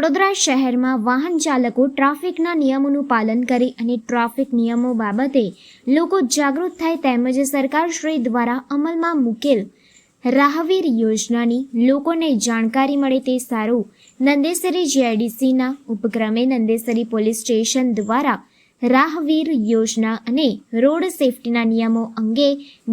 વડોદરા શહેરમાં વાહન ચાલકો ટ્રાફિકના નિયમોનું પાલન કરે અને ટ્રાફિક નિયમો બાબતે લોકો જાગૃત થાય તેમજ સરકારશ્રી દ્વારા અમલમાં મૂકેલ રાહવીર યોજનાની લોકોને જાણકારી મળે તે સારું નંદેસરી જીઆઈડીસીના ઉપક્રમે નંદેસરી પોલીસ સ્ટેશન દ્વારા રાહવીર યોજના અને રોડ સેફટીના નિયમો અંગે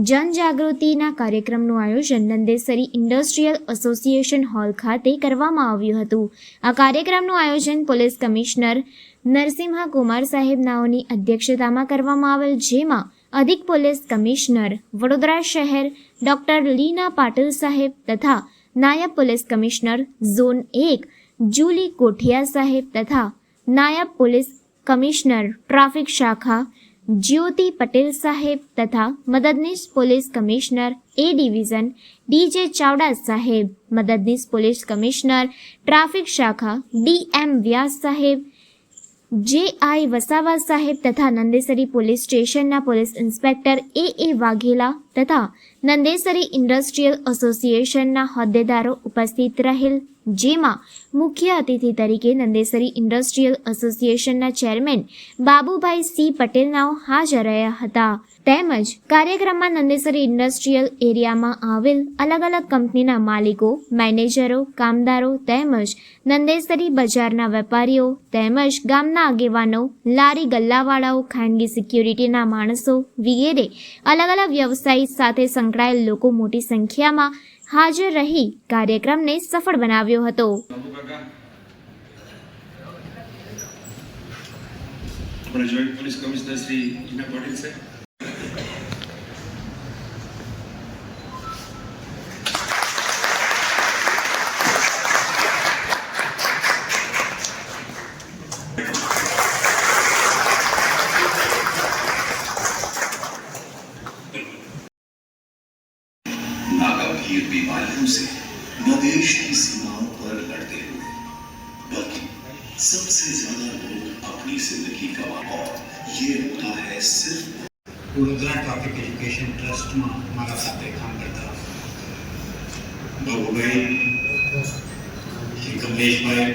જનજાગૃતિના કાર્યક્રમનું આયોજન નંદેસરી ઇન્ડસ્ટ્રીયલ એસોસિએશન હોલ ખાતે કરવામાં આવ્યું હતું. આ કાર્યક્રમનું આયોજન પોલીસ કમિશનર નરસિંહા કુમાર સાહેબ નાઓની અધ્યક્ષતામાં કરવામાં આવેલ, જેમાં અધિક પોલીસ કમિશનર વડોદરા શહેર, ડોક્ટર લીના પાટીલ સાહેબ તથા નાયબ પોલીસ કમિશનર ઝોન એક જુલી કોઠિયા સાહેબ તથા નાયબ પોલીસ કમિશનર, ટ્રાફિક શાખા, જ્યોતિ પટેલ સાહેબ તથા મદદનીશ police commissioner, A division D J Chavda સાહેબ, મદદનીશ પોલીસ કમિશનર, ટ્રાફિક શાખા, ડી એમ વ્યાસ સાહેબ, જે આઈ વસાવા સાહેબ તથા નંદેસરી પોલીસ સ્ટેશનના police inspector A A Vaghela તથા નંદેસરી ઇન્ડસ્ટ્રીયલ એસોસિએશનના હોદ્દેદારો ઉપસ્થિત રહેલ, જેમાં મુખ્ય અતિથિ તરીકે નંદેસરી ઇન્ડસ્ટ્રીયલ એસોસિએશનના ચેરમેન બાબુભાઈ સી પટેલનાઓ હાજર રહ્યા હતા. તેમજ કાર્યક્રમમાં નંદેસરી ઇન્ડસ્ટ્રીયલ એરિયામાં આવેલ અલગ અલગ કંપનીના માલિકો, મેનેજરો, કામદારો તેમજ નંદેસરી બજારના વેપારીઓ તેમજ ગામના આગેવાનો, લારી ગલ્લાવાળાઓ, ખાનગી સિક્યુરિટીના માણસો વગેરે અલગ અલગ વ્યવસાય સાથે સંકળાયેલ લોકો મોટી સંખ્યામાં હાજર રહી કાર્યક્રમને સફળ બનાવ્યો હતો. આપણે joint police commissioner Shri Ina Patel સાહેબ सबसे ज्यादा लोग अपनी जिंदगी गवा और ये होता है सिर्फ વડોદરા ટ્રાફિક એજ્યુકેશન ટ્રસ્ટમાં મારા સાથે કામ કરતા બાબુભાઈ શ્રી કમલેશભાઈ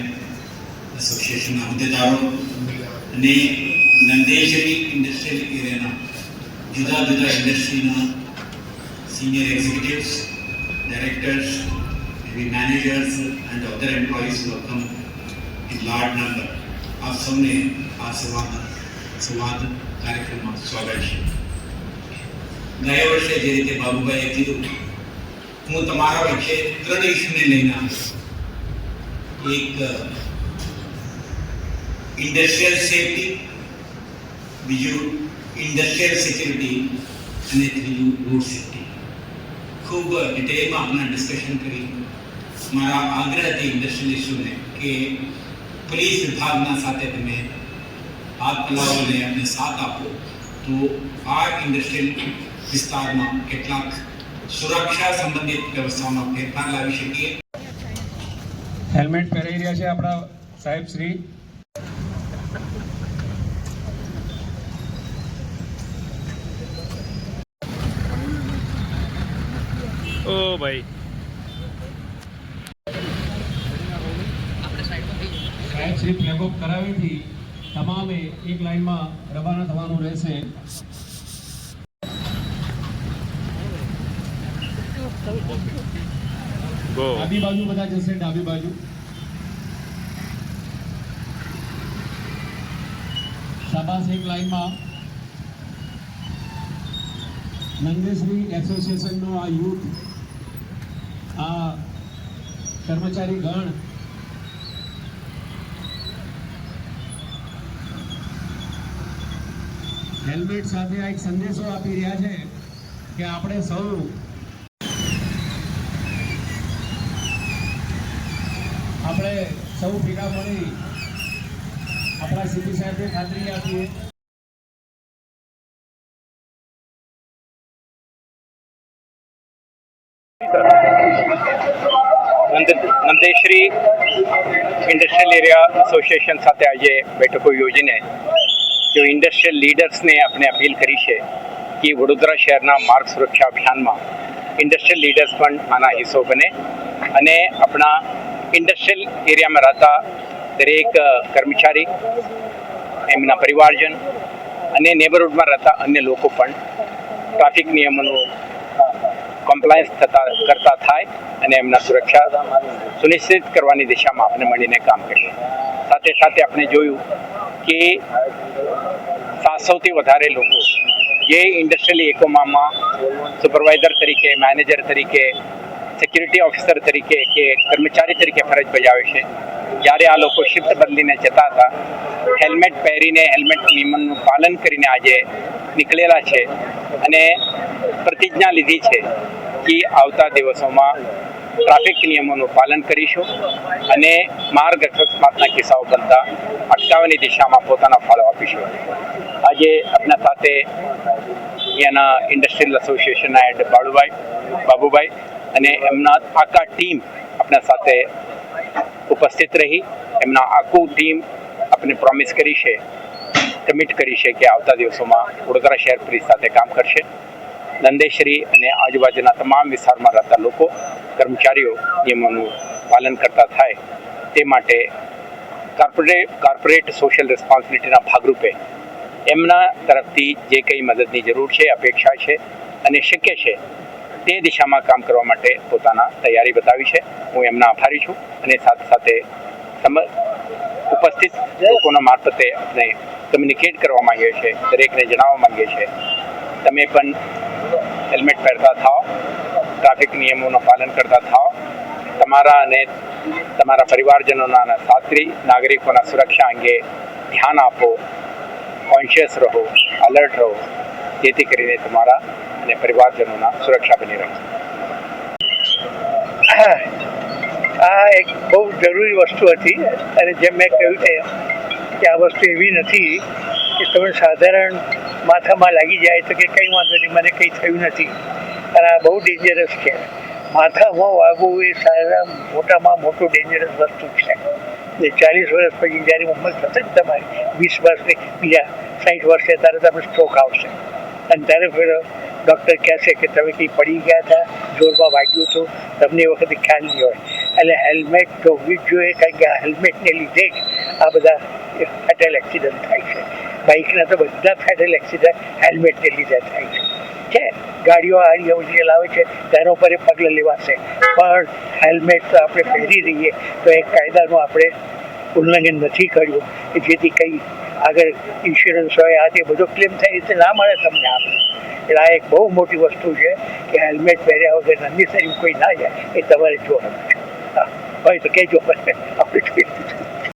એસોસિએશનના હોદ્દેદારો અને નંદેશ્વરી ઇન્ડસ્ટ્રીયલ એરિયાના જુદા જુદા ઇન્ડસ્ટ્રીના સિનિયર એક્ઝિક્યુટિવ્સ ડાયરેક્ટર્સ એવી managers and other employees welcome in large number આપ સૌને આ સંવાદ સંવાદ કાર્યક્રમમાં સ્વાગત છે ગયા વર્ષે જે રીતે બાબુભાઈએ કીધું હું તમારા વચ્ચે ત્રણ ઇસ્યુને લઈને આવ્યો એક ઇન્ડસ્ટ્રીયલ સેફટી બીજું ઇન્ડસ્ટ્રીયલ સિક્યુરિટી અને ત્રીજું રોડ સેફટી ખૂબ ડિટેલમાં આપણે ડિસ્કશન કરી મારા આગ્રહ હતી ઇન્ડસ્ટ્રીયલિસ્ટોને કે પોલીસ વિભાગના સાથે તમે હાથ મિલાવો અને સાથ આપો તો આ ઇન્ડસ્ટ્રીયલ વિસ્તારમાં કેટલાક સુરક્ષા સંબંધિત વ્યવસ્થાઓમાં ફેરફાર લાવી શકીએ. હેલ્મેટ પહેરાઈ રહ્યા છે આપણા સાહેબ શ્રી. ઓ ભાઈ. સાહેબ શ્રી ફ્લેગ ઓફ કરાવીથી તમામે એક લાઈનમાં રવાના થવાનું રહેશે. ડાબી બાજુ બધા જશે ડાબી બાજુ. શાબાશ એક લાઈનમાં નંદેશ્રી એસોસિએશનનો આ યુથ આ કર્મચારી ગણ હેલ્મેટ સાથે આ એક સંદેશો આપી રહ્યા છે કે આપણે સૌ આપણે સૌ ભેગા મળી આપણા સીપી સાહેબને ખાતરી આપીએ. નંદેશ્રી ઇન્ડસ્ટ્રીયલ એરિયા એસોસિએશન સાથે આજે બેઠકો યોજીને જો ઇન્ડસ્ટ્રીયલ લીડર્સને આપણે અપીલ કરી છે કે વડોદરા શહેરના માર્ગ સુરક્ષા અભિયાનમાં ઇન્ડસ્ટ્રીયલ લીડર્સ પણ આના હિસ્સો બને અને આપણા ઇન્ડસ્ટ્રીયલ એરિયામાં રહેતા દરેક કર્મચારી, એમના પરિવારજન અને નેબરહુડમાં રહેતા અન્ય લોકો પણ ટ્રાફિક નિયમોનું કમ્પ્લાયન્સ થતા, કરતા થાય અને એમના સુરક્ષા સુનિશ્ચિત કરવાની દિશામાં આપણે મળીને કામ કરીએ. સાથે સાથે આપણે જોયું કે સાતસોથી વધારે લોકો જે ઇન્ડસ્ટ્રીયલ એકમોમાં સુપરવાઇઝર તરીકે મેનેજર તરીકે સિક્યુરિટી ઓફિસર તરીકે કે કર્મચારી તરીકે ફરજ બજાવે છે. જ્યારે આ લોકો શિફ્ટ બદલીને જતા હતા હેલ્મેટ પહેરીને હેલ્મેટ નિયમનનું પાલન કરીને આજે નીકળેલા છે. અને પ્રતિજ્ઞા લીધી છે કે આવતા દિવસોમાં ટ્રાફિક નિયમોનું પાલન કરીશું અને માર્ગ અકસ્માતના કિસ્સાઓ બનતા અટકાવવાની દિશામાં પોતાનો ફાળો આપીશું. આજે આપણા સાથે અહીંયાના ઇન્ડસ્ટ્રીયલ એસોસિએશનના હેડ બાળુભાઈ, બાબુભાઈ અને એમના આખા ટીમ આપણા સાથે ઉપસ્થિત રહી. એમના આખું ટીમ આપણે પ્રોમિસ કરી છે કમિટ કરી છે કે આવતા દિવસોમાં વડોદરા શહેર પોલીસ સાથે કામ કરશે. નંદેશ્વરી અને આજુબાજુના તમામ વિસ્તારમાં રહેતા લોકો, કર્મચારીઓ નિયમોનું પાલન કરતા થાય તે માટે કોર્પોરેટ કોર્પોરેટ સોશિયલ રિસ્પોન્સિબિલિટીના ભાગરૂપે એમના તરફથી જે કંઈ મદદની જરૂર છે, અપેક્ષા છે અને શક્ય છે તે દિશામાં કામ કરવા માટે પોતાના તૈયારી બતાવી છે. હું એમના આભારી છું અને સાથે સાથે ઉપસ્થિત લોકોના મારફતે આપણે કમ્યુનિકેટ કરવા માંગીએ છીએ, દરેકને જણાવવા માંગીએ છીએ. તમે પણ હેલ્મેટ પહેરતા થાઓ ટ્રાફિક નિયમોનું પાલન કરતા થાઓ. તમારા અને તમારા પરિવારજનોના અને નાગરિકોના સુરક્ષા અંગે ધ્યાન આપો કોન્શિયસ રહો અલર્ટ રહો, જેથી કરીને તમારા અને પરિવારજનોના સુરક્ષા બની રહે. આ એક બહુ જરૂરી વસ્તુ હતી અને જેમ મેં કહ્યું છે કે આ વસ્તુ એવી નથી કે તમે સાધારણ માથામાં લાગી જાય તો કે કંઈ વાંધો નહીં, મને કંઈ થયું નથી. અને આ બહુ ડેન્જરસ છે. માથામાં વાગવું એ સારા મોટામાં મોટું ડેન્જરસ વસ્તુ છે. એ ચાલીસ વર્ષ પછી જ્યારે ઉંમર થશે જ તમારી, વીસ વર્ષની બીજા સાઠ વર્ષે ત્યારે તમે સ્ટ્રોક આવશે. અને ત્યારે ફેર ડૉક્ટર કહેશે કે તમે કંઈ પડી ગયા હતા, જોરમાં વાગ્યું હતું, તમને એ વખતે ખ્યાલ નહીં હોય. એટલે હેલ્મેટ તો જ જોઈએ, કારણ કે આ હેલ્મેટને લીધે જ આ બધા ફેટલ એક્સિડન્ટ થાય છે. બાઇકના તો બધા ફેડરલ એક્સિડન્ટ હેલ્મેટને લીધે થાય છે. છે, ગાડીઓ આડી અવળી લાવે છે, તેના ઉપર એ પગલાં લેવાશે. પણ હેલ્મેટ તો આપણે પહેરી રહીએ તો એ કાયદાનું આપણે ઉલ્લંઘન નથી કર્યું કે જેથી કંઈ આગળ ઇન્સ્યોરન્સ હોય, આ તે બધો ક્લેમ થાય રીતે ના મળે તમને આપ એટલે આ એક બહુ મોટી વસ્તુ છે કે હેલ્મેટ પહેર્યા વગર નંદીસરી કોઈ ના જાય, એ તમારે જોવાનું છે. હા, હોય તો કહેજો આપણે જોઈએ